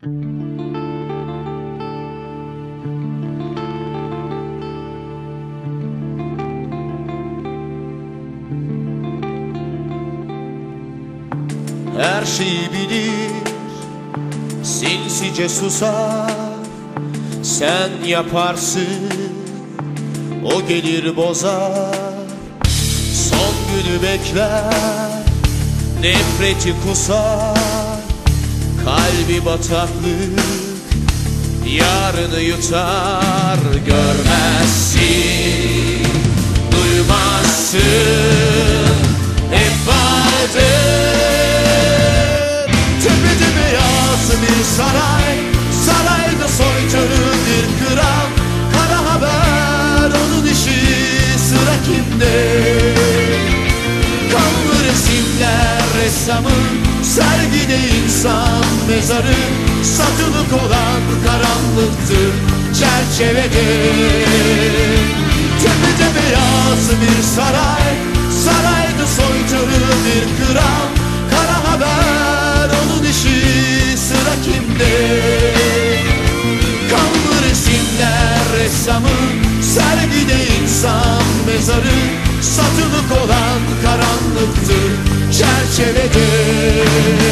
Her şeyi bilir Sinsice susar. Sen yaparsın O gelir bozar. Son günü bekler Nefreti kusar Kalbi bataklık Yarını yutar Görmezsin Duymazsın Hep vardır. Tepede beyaz bir saray ressamın Sergide insan mezarı Satılık olan karanlıktır Çerçevede. Tepede beyaz bir saray Sarayda soykırı bir kral Kara haber onun işi Sıra kimde? Kanlı resimler ressamın Sergide insan mezarı Satılık olan karanlıktır Çerçevede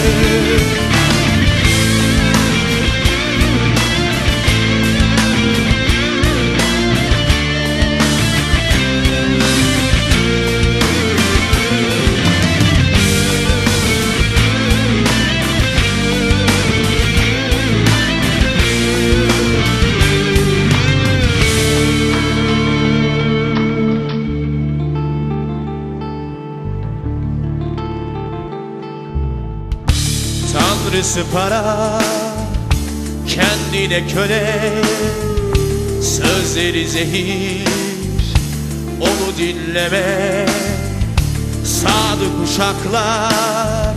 Tanrısı para Kendine köle Sözleri zehir Onu dinleme. Sadık uşaklar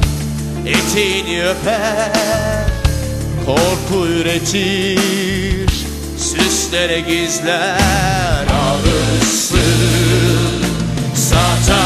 Eteğini öper Korku üretir Süslere gizler. Alırsın Satarsın